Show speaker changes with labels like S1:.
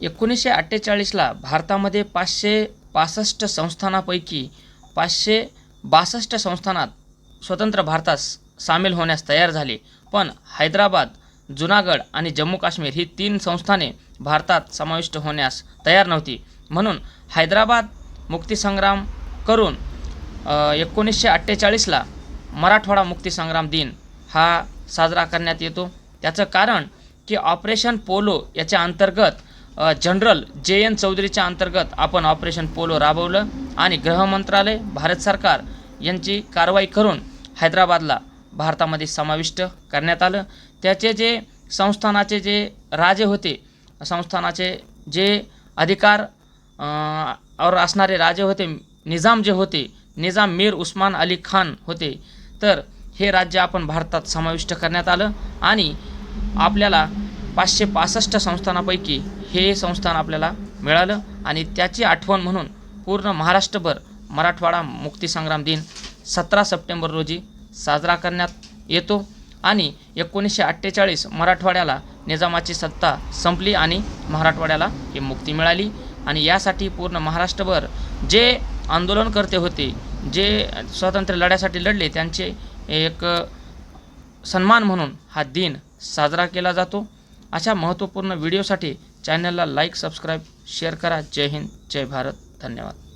S1: एकोणीसशे अठ्ठेचाळीसला भारतामध्ये पाचशे पासष्ट संस्थानापैकी पाचशे बासष्ट संस्थानात स्वतंत्र भारतात सामील होण्यास तयार झाले. पण हैदराबाद जुनागड आणि जम्मू काश्मीर ही तीन संस्थाने भारतात समाविष्ट होण्यास तयार नव्हती. म्हणून हैदराबाद मुक्तीसंग्राम करून एकोणीसशे अठ्ठेचाळीसला मराठवाडा मुक्तीसंग्राम दिन हा साजरा करण्यात येतो. त्याचं कारण की ऑपरेशन पोलो याच्या अंतर्गत जनरल जे एन चौधरीच्या अंतर्गत आपण ऑपरेशन पोलो राबवलं आणि गृह मंत्रालय भारत सरकार यांची कारवाई करून हैदराबादला भारतामध्ये समाविष्ट करण्यात आलं. त्याचे जे संस्थानाचे जे राजे होते संस्थानाचे जे अधिकार और असणारे राजे होते निजाम जे होते निजाम मीर उस्मान अली खान होते तर हे राज्य आपण भारतात समाविष्ट करण्यात आलं आणि आपल्याला पाचशे पासष्ट संस्थानापैकी हे संस्थान आपल्याला मिळालं आणि त्याची आठवण म्हणून पूर्ण महाराष्ट्रभर मराठवाडा मुक्तीसंग्राम दिन सतरा सप्टेंबर रोजी साजरा करण्यात येतो आणि एकोणीसशे अठ्ठेचाळीस मराठवाड्याला निजामाची सत्ता संपली आणि मराठवाड्याला ही मुक्ती मिळाली. आणि यासाठी पूर्ण महाराष्ट्रभर जे आंदोलनकर्ते होते जे स्वातंत्र्य लढ्यासाठी लढले त्यांचे एक सन्मान म्हणून हा दिन साजरा केला जातो. अशा महत्त्वपूर्ण व्हिडिओसाठी चॅनलला लाईक सबस्क्राईब शेअर करा. जय हिंद जय भारत. धन्यवाद.